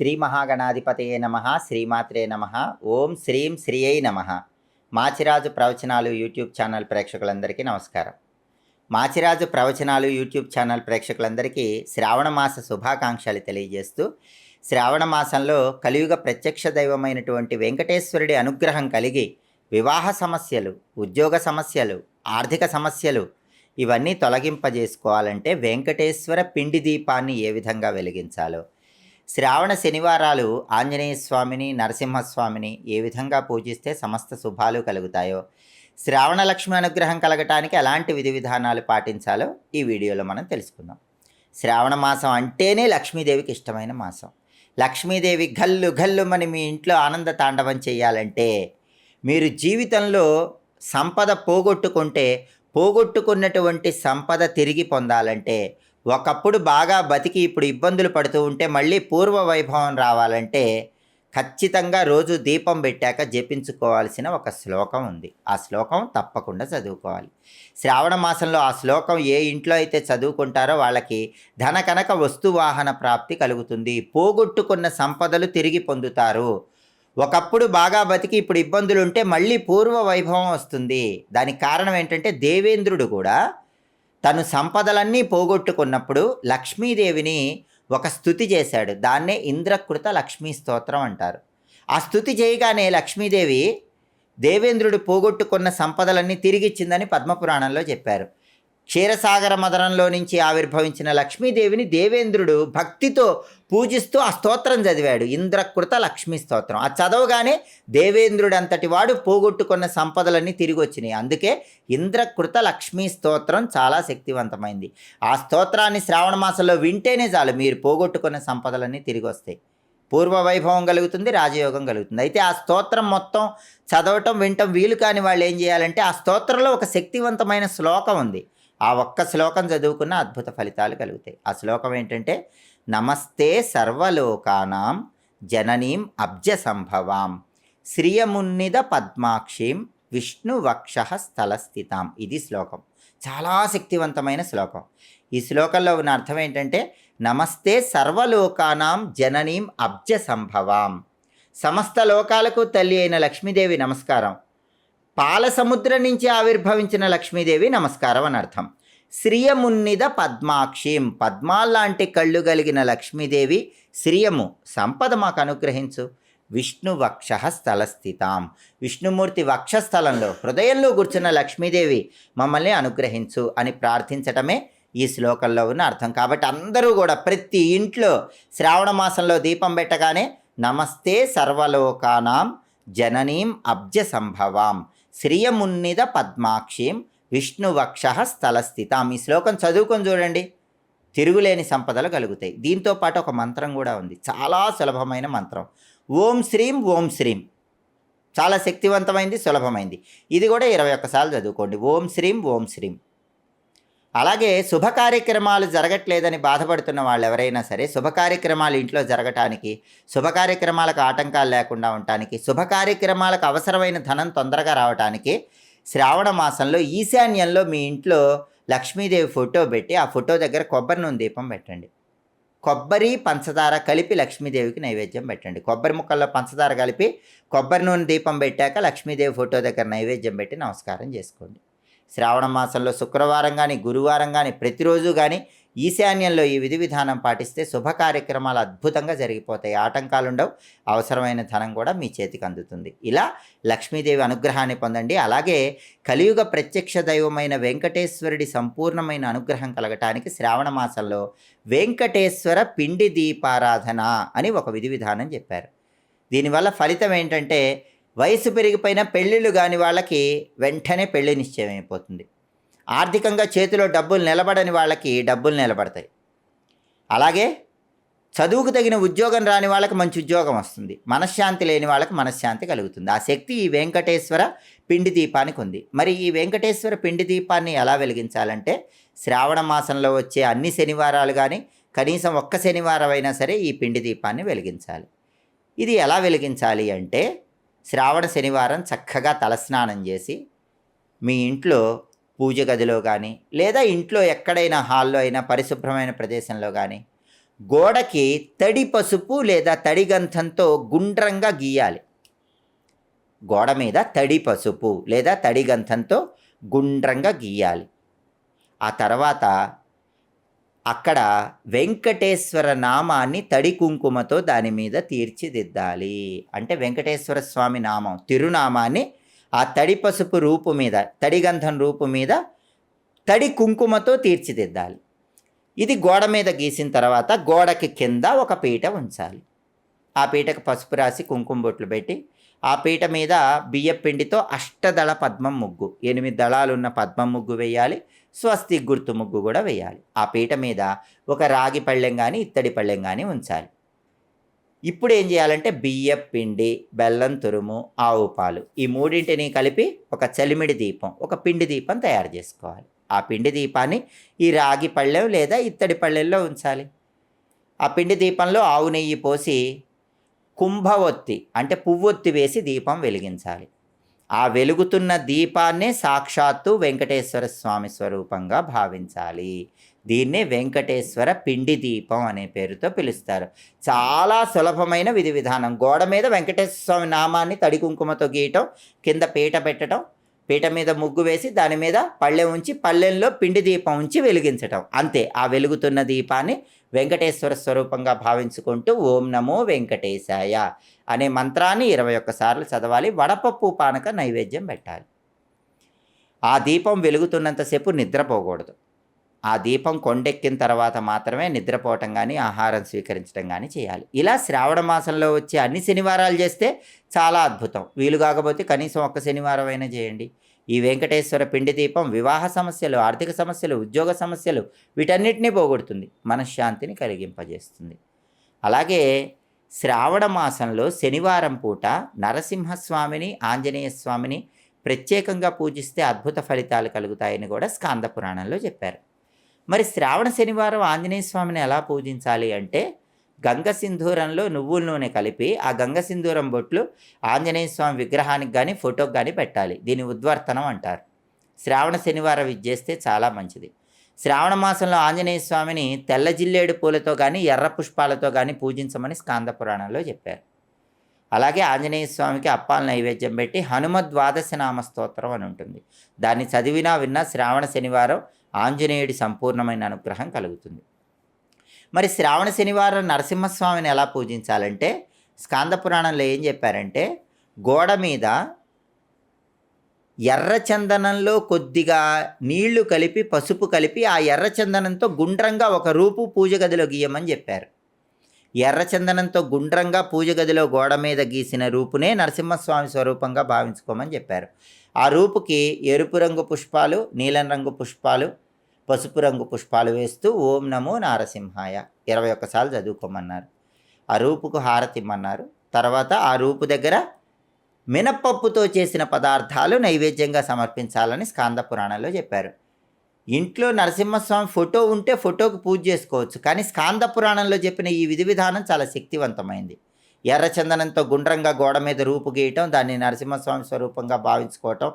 శ్రీ మహాగణాధిపతయే నమ శ్రీమాత్రే నమ ఓం శ్రీం శ్రీయై నమ. మాచిరాజు ప్రవచనాలు యూట్యూబ్ ఛానల్ ప్రేక్షకులందరికీ నమస్కారం. మాచిరాజు ప్రవచనాలు యూట్యూబ్ ఛానల్ ప్రేక్షకులందరికీ శ్రావణ మాస శుభాకాంక్షలు తెలియజేస్తూ శ్రావణ మాసంలో కలియుగ ప్రత్యక్ష దైవమైనటువంటి వెంకటేశ్వరుడి అనుగ్రహం కలిగి వివాహ సమస్యలు ఉద్యోగ సమస్యలు ఆర్థిక సమస్యలు ఇవన్నీ తొలగింపజేసుకోవాలంటే వెంకటేశ్వర పిండి దీపాన్ని ఏ విధంగా వెలిగించాలో శ్రావణ శనివారాలు ఆంజనేయ స్వామిని నరసింహస్వామిని ఏ విధంగా పూజిస్తే సమస్త శుభాలు కలుగుతాయో శ్రావణ లక్ష్మి అనుగ్రహం కలగటానికి ఎలాంటి విధి విధానాలు పాటించాలో ఈ వీడియోలో మనం తెలుసుకుందాం. శ్రావణ మాసం అంటేనే లక్ష్మీదేవికి ఇష్టమైన మాసం. లక్ష్మీదేవి గల్లు గల్లుమని మీ ఇంట్లో ఆనంద తాండవం చేయాలంటే మీరు జీవితంలో సంపద పోగొట్టుకుంటే పోగొట్టుకున్నటువంటి సంపద తిరిగి పొందాలంటే ఒకప్పుడు బాగా బతికి ఇప్పుడు ఇబ్బందులు పడుతూ ఉంటే మళ్ళీ పూర్వ వైభవం రావాలంటే ఖచ్చితంగా రోజు దీపం పెట్టాక జపించుకోవాల్సిన ఒక శ్లోకం ఉంది. ఆ శ్లోకం తప్పకుండా చదువుకోవాలి. శ్రావణ మాసంలో ఆ శ్లోకం ఏ ఇంట్లో అయితే చదువుకుంటారో వాళ్ళకి ధన కనుక వస్తువాహన ప్రాప్తి కలుగుతుంది. పోగొట్టుకున్న సంపదలు తిరిగి పొందుతారు. ఒకప్పుడు బాగా బతికి ఇప్పుడు ఇబ్బందులు ఉంటే మళ్ళీ పూర్వ వైభవం వస్తుంది. దానికి కారణం ఏంటంటే దేవేంద్రుడు కూడా తను సంపదలన్నీ పోగొట్టుకున్నప్పుడు లక్ష్మీదేవిని ఒక స్థుతి చేశాడు. దాన్నే ఇంద్రకృత లక్ష్మీ స్తోత్రం అంటారు. ఆ స్థుతి చేయగానే లక్ష్మీదేవి దేవేంద్రుడు పోగొట్టుకున్న సంపదలన్నీ తిరిగిచ్చిందని పద్మపురాణంలో చెప్పారు. క్షీరసాగర మదనంలో నుంచి ఆవిర్భవించిన లక్ష్మీదేవిని దేవేంద్రుడు భక్తితో పూజిస్తూ ఆ స్తోత్రం చదివాడు. ఇంద్రకృత లక్ష్మీ స్తోత్రం. ఆ చదవగానే దేవేంద్రుడు అంతటి వాడు పోగొట్టుకున్న సంపదలన్నీ తిరిగి వచ్చినాయి. అందుకే ఇంద్రకృత లక్ష్మీ స్తోత్రం చాలా శక్తివంతమైంది. ఆ స్తోత్రాన్ని శ్రావణ మాసంలో వింటేనే చాలు మీరు పోగొట్టుకున్న సంపదలన్నీ తిరిగి వస్తాయి. పూర్వ వైభవం కలుగుతుంది రాజయోగం కలుగుతుంది. అయితే ఆ స్తోత్రం మొత్తం చదవటం వినటం వీలు కాని వాళ్ళు ఏం చేయాలంటే ఆ స్తోత్రంలో ఒక శక్తివంతమైన శ్లోకం ఉంది. ఆ ఒక్క శ్లోకం చదువుకున్న అద్భుత ఫలితాలు కలుగుతాయి. ఆ శ్లోకం ఏంటంటే నమస్తే సర్వలోకానాం జననీం అబ్జ సంభవాం శ్రియమున్నిద పద్మాక్షీం విష్ణువక్ష స్థలస్థితాం. ఇది శ్లోకం. చాలా శక్తివంతమైన శ్లోకం. ఈ శ్లోకంలో ఉన్న అర్థం ఏంటంటే నమస్తే సర్వలోకానాం జననీం అబ్జ సంభవాం సమస్త లోకాలకు తల్లి అయిన లక్ష్మీదేవి నమస్కారం. పాలసముద్రం నుంచి ఆవిర్భవించిన లక్ష్మీదేవి నమస్కారం అని అర్థం. శ్రియమున్నిద పద్మాక్షిం. పద్మాల్లాంటి కళ్ళు కలిగిన లక్ష్మీదేవి శ్రియము. సంపద మాకు అనుగ్రహించు. విష్ణు వక్ష స్థలస్థితాం. విష్ణుమూర్తి వక్షస్థలంలో హృదయంలో కూర్చున్న లక్ష్మీదేవి మమ్మల్ని అనుగ్రహించు అని ప్రార్థించటమే ఈ శ్లోకంలో ఉన్న అర్థం. కాబట్టి అందరూ కూడా ప్రతి ఇంట్లో శ్రావణ మాసంలో దీపం పెట్టగానే నమస్తే సర్వలోకానాం జననీం అబ్జ సంభవాం. శ్రియమున్నిద పద్మాక్షీం విష్ణువక్ష స్థలస్థితం. ఈ శ్లోకం చదువుకొని చూడండి. తిరుగులేని సంపదలు కలుగుతాయి. దీంతో పాటు ఒక మంత్రం కూడా ఉంది. చాలా సులభమైన మంత్రం. ఓం శ్రీం ఓం శ్రీం. చాలా శక్తివంతమైంది సులభమైంది. ఇది కూడా ఇరవై ఒక్కసార్లు చదువుకోండి. ఓం శ్రీం ఓం శ్రీం. అలాగే శుభ కార్యక్రమాలు జరగట్లేదని బాధపడుతున్న వాళ్ళు ఎవరైనా సరే శుభ కార్యక్రమాలు ఇంట్లో జరగటానికి శుభ కార్యక్రమాలకు ఆటంకాలు లేకుండా ఉండటానికి శుభ కార్యక్రమాలకు అవసరమైన ధనం తొందరగా రావటానికి శ్రావణ మాసంలో ఈశాన్యంలో మీ ఇంట్లో లక్ష్మీదేవి ఫోటో పెట్టి ఆ ఫోటో దగ్గర కొబ్బరి నూనె దీపం పెట్టండి. కొబ్బరి పంచదార కలిపి లక్ష్మీదేవికి నైవేద్యం పెట్టండి. కొబ్బరి ముక్కల్లో పంచదార కలిపి కొబ్బరి నూనె దీపం పెట్టాక లక్ష్మీదేవి ఫోటో దగ్గర నైవేద్యం పెట్టి నమస్కారం చేసుకోండి. శ్రావణ మాసంలో శుక్రవారం కానీ గురువారం కానీ ప్రతిరోజు కానీ ఈశాన్యంలో ఈ విధి విధానం పాటిస్తే శుభ కార్యక్రమాలు అద్భుతంగా జరిగిపోతాయి. ఆటంకాలు ఉండవు అవసరమైన ధనం కూడా మీ చేతికి అందుతుంది. ఇలా లక్ష్మీదేవి అనుగ్రహాన్ని పొందండి. అలాగే కలియుగ ప్రత్యక్ష దైవమైన వెంకటేశ్వరుడి సంపూర్ణమైన అనుగ్రహం కలగటానికి శ్రావణ మాసంలో వెంకటేశ్వర పిండి దీపారాధన అని ఒక విధి విధానం చెప్పారు. దీనివల్ల ఫలితం ఏంటంటే వయసు పెరిగిపోయిన పెళ్ళిళ్ళు కాని వాళ్ళకి వెంటనే పెళ్ళి నిశ్చయమైపోతుంది. ఆర్థికంగా చేతిలో డబ్బులు నిలబడని వాళ్ళకి డబ్బులు నిలబడతాయి. అలాగే చదువుకు తగిన ఉద్యోగం రాని వాళ్ళకి మంచి ఉద్యోగం వస్తుంది. మనశ్శాంతి లేని వాళ్ళకి మనశ్శాంతి కలుగుతుంది. ఆ శక్తి ఈ వెంకటేశ్వర పిండి దీపానికి ఉంది మరి ఈ వెంకటేశ్వర పిండి దీపాన్ని ఎలా వెలిగించాలంటే శ్రావణ మాసంలో వచ్చే అన్ని శనివారాలు కానీ కనీసం ఒక్క శనివారం అయినా సరే ఈ పిండి దీపాన్ని వెలిగించాలి. ఇది ఎలా వెలిగించాలి అంటే శ్రావణ శనివారం చక్కగా తలస్నానం చేసి మీ ఇంట్లో పూజ గదిలో కానీ లేదా ఇంట్లో ఎక్కడైనా హాల్లో అయినా పరిశుభ్రమైన ప్రదేశంలో కానీ గోడకి తడి పసుపు లేదా తడి గంధంతో గుండ్రంగా గీయాలి. గోడ మీద తడి పసుపు లేదా తడి గంధంతో గుండ్రంగా గీయాలి. ఆ తర్వాత అక్కడ వెంకటేశ్వర నామాన్ని తడి కుంకుమతో దాని మీద తీర్చిదిద్దాలి. అంటే వెంకటేశ్వర స్వామి నామం తిరునామాన్ని ఆ తడి పసుపు రూపు మీద తడిగంధం రూపు మీద తడి కుంకుమతో తీర్చిదిద్దాలి. ఇది గోడ మీద గీసిన తర్వాత గోడకి కింద ఒక పీట ఉంచాలి. ఆ పీటకు పసుపు రాసి కుంకుమ బొట్లు పెట్టి ఆ పీట మీద బియ్య పిండితో అష్టదళ పద్మం ముగ్గు ఎనిమిది దళాలు ఉన్న పద్మం ముగ్గు వేయాలి స్వస్తి గుర్తు ముగ్గు కూడా వేయాలి. ఆ పీట మీద ఒక రాగి పళ్ళెం కానీ ఇత్తడి పళ్ళెం కానీ ఉంచాలి. ఇప్పుడు ఏం చేయాలంటే బియ్య పిండి బెల్లం తురుము ఆవు పాలు ఈ మూడింటిని కలిపి ఒక చలిమిడి దీపం ఒక పిండి దీపం తయారు చేసుకోవాలి. ఆ పిండి దీపాన్ని ఈ రాగి పళ్ళెం లేదా ఇత్తడి పళ్ళెల్లో ఉంచాలి. ఆ పిండి దీపంలో ఆవు నెయ్యి పోసి కుంభవొత్తి అంటే పువ్వొత్తి వేసి దీపం వెలిగించాలి. ఆ వెలుగుతున్న దీపాన్నే సాక్షాత్తు వెంకటేశ్వర స్వామి స్వరూపంగా భావించాలి. దీన్నే వెంకటేశ్వర పిండి దీపం అనే పేరుతో పిలుస్తారు. చాలా సులభమైన విధి విధానం. గోడ మీద వెంకటేశ్వర స్వామి నామాన్ని తడి కుంకుమతో గీయటం కింద పీట పెట్టడం పీట మీద ముగ్గు వేసి దాని మీద పళ్ళెం ఉంచి పళ్ళెంలో పిండి దీపం ఉంచి వెలిగించటం. అంతే ఆ వెలుగుతున్న దీపాన్ని వెంకటేశ్వర స్వరూపంగా భావించుకుంటూ ఓం నమో వెంకటేశాయ అనే మంత్రాన్ని ఇరవై ఒక్కసార్లు చదవాలి. వడపప్పు పానక నైవేద్యం పెట్టాలి. ఆ దీపం వెలుగుతున్నంతసేపు నిద్రపోకూడదు. ఆ దీపం కొండెక్కిన తర్వాత మాత్రమే నిద్రపోవటం కానీ ఆహారం స్వీకరించడం కానీ చేయాలి. ఇలా శ్రావణ మాసంలో వచ్చే అన్ని శనివారాలు చేస్తే చాలా అద్భుతం. వీలు కాకపోతే కనీసం ఒక్క శనివారం అయినా చేయండి. ఈ వెంకటేశ్వర పిండి దీపం వివాహ సమస్యలు ఆర్థిక సమస్యలు ఉద్యోగ సమస్యలు వీటన్నిటినీ పోగొడుతుంది. మనశ్శాంతిని కలిగింపజేస్తుంది. అలాగే శ్రావణ మాసంలో శనివారం పూట నరసింహస్వామిని ఆంజనేయ స్వామిని ప్రత్యేకంగా పూజిస్తే అద్భుత ఫలితాలు కలుగుతాయని కూడా స్కాంద పురాణంలో చెప్పారు. మరి శ్రావణ శనివారం ఆంజనేయ స్వామిని ఎలా పూజించాలి అంటే గంగ సింధూరంలో నువ్వుల నూనె కలిపి ఆ గంగ సింధూరం బొట్లు ఆంజనేయ స్వామి విగ్రహానికి కానీ ఫోటోకి కానీ పెట్టాలి. దీని ఉద్వర్తనం అంటారు. శ్రావణ శనివారం ఇది చేస్తే చాలా మంచిది. శ్రావణ మాసంలో ఆంజనేయ స్వామిని తెల్ల జిల్లేడు పూలతో కానీ ఎర్ర పుష్పాలతో కానీ పూజించమని స్కాంద పురాణంలో చెప్పారు. అలాగే ఆంజనేయ స్వామికి అప్పాల నైవేద్యం పెట్టి హనుమ ద్వాదశ నామ స్తోత్రం అని ఉంటుంది. దాన్ని చదివినా విన్నా శ్రావణ శనివారం ఆంజనేయుడి సంపూర్ణమైన అనుగ్రహం కలుగుతుంది. మరి శ్రావణ శనివారం నరసింహస్వామిని ఎలా పూజించాలంటే స్కాంద పురాణంలో ఏం చెప్పారంటే గోడ మీద ఎర్ర చందనంలో కొద్దిగా నీళ్ళు కలిపి పసుపు కలిపి ఆ ఎర్ర చందనంతో గుండ్రంగా ఒక రూపు పూజ గదిలో గీయమని చెప్పారు. ఎర్రచందనంతో గుండ్రంగా పూజ గదిలో గోడ మీద గీసిన రూపునే నరసింహస్వామి స్వరూపంగా భావించుకోమని చెప్పారు. ఆ రూపుకి ఎరుపు రంగు పుష్పాలు నీలం రంగు పుష్పాలు పసుపు రంగు పుష్పాలు వేస్తూ ఓం నమో నారసింహాయ ఇరవై ఒక్కసార్లు చదువుకోమన్నారు. ఆ రూపుకు హారతిమ్మన్నారు తర్వాత ఆ రూపు దగ్గర మినప్పప్పుతో చేసిన పదార్థాలు నైవేద్యంగా సమర్పించాలని స్కాంద పురాణంలో చెప్పారు. ఇంట్లో నరసింహస్వామి ఫోటో ఉంటే ఫోటోకు పూజ చేసుకోవచ్చు. కానీ స్కాంద పురాణంలో చెప్పిన ఈ విధి విధానం చాలా శక్తివంతమైంది. ఎర్రచందనంతో గుండ్రంగా గోడ మీద రూపు గీయటం దాన్ని నరసింహస్వామి స్వరూపంగా భావించుకోవటం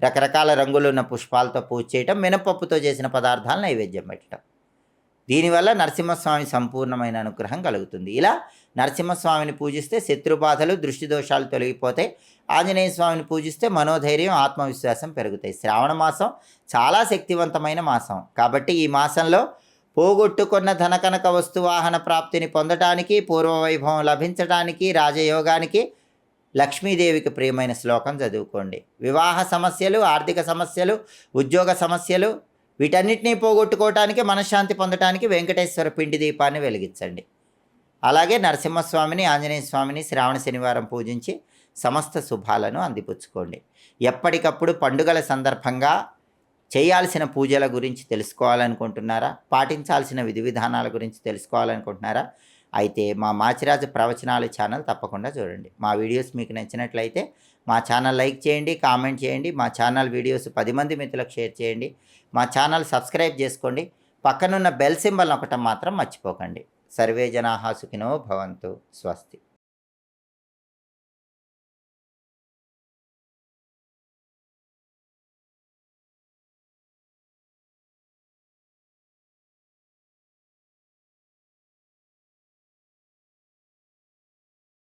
రకరకాల రంగులున్న పుష్పాలతో పూజ చేయటం మినపప్పుతో చేసిన పదార్థాలను నైవేద్యం పెట్టడం దీనివల్ల నరసింహస్వామి సంపూర్ణమైన అనుగ్రహం కలుగుతుంది. ఇలా నరసింహస్వామిని పూజిస్తే శత్రుబాధలు దృష్టి దోషాలు తొలగిపోతాయి. ఆంజనేయ స్వామిని పూజిస్తే మనోధైర్యం ఆత్మవిశ్వాసం పెరుగుతాయి. శ్రావణ మాసం చాలా శక్తివంతమైన మాసం. కాబట్టి ఈ మాసంలో పోగొట్టుకున్న ధనకనక వస్తువాహన ప్రాప్తిని పొందటానికి పూర్వవైభవం లభించడానికి రాజయోగానికి లక్ష్మీదేవికి ప్రియమైన శ్లోకం చదువుకోండి. వివాహ సమస్యలు ఆర్థిక సమస్యలు ఉద్యోగ సమస్యలు వీటన్నిటినీ పోగొట్టుకోవటానికి మనశ్శాంతి పొందటానికి వెంకటేశ్వర పిండి దీపాన్ని వెలిగించండి. అలాగే నరసింహస్వామిని ఆంజనేయ స్వామిని శ్రావణ శనివారం పూజించి సమస్త శుభాలను అందిపుచ్చుకోండి. ఎప్పటికప్పుడు పండుగల సందర్భంగా చేయాల్సిన పూజల గురించి తెలుసుకోవాలనుకుంటున్నారా? పాటించాల్సిన విధి విధానాల గురించి తెలుసుకోవాలనుకుంటున్నారా? అయితే మా మాచిరాజు ప్రవచనాలు ఛానల్ తప్పకుండా చూడండి. మా వీడియోస్ మీకు నచ్చినట్లయితే మా ఛానల్ లైక్ చేయండి కామెంట్ చేయండి మా ఛానల్ వీడియోస్ పది మంది మిత్రులకు షేర్ చేయండి. మా ఛానల్ సబ్స్క్రైబ్ చేసుకోండి. పక్కనున్న బెల్ సింబల్ ఒకటం మాత్రం మర్చిపోకండి. సర్వే జనాహా సుఖినో భవంతు. స్వస్తి.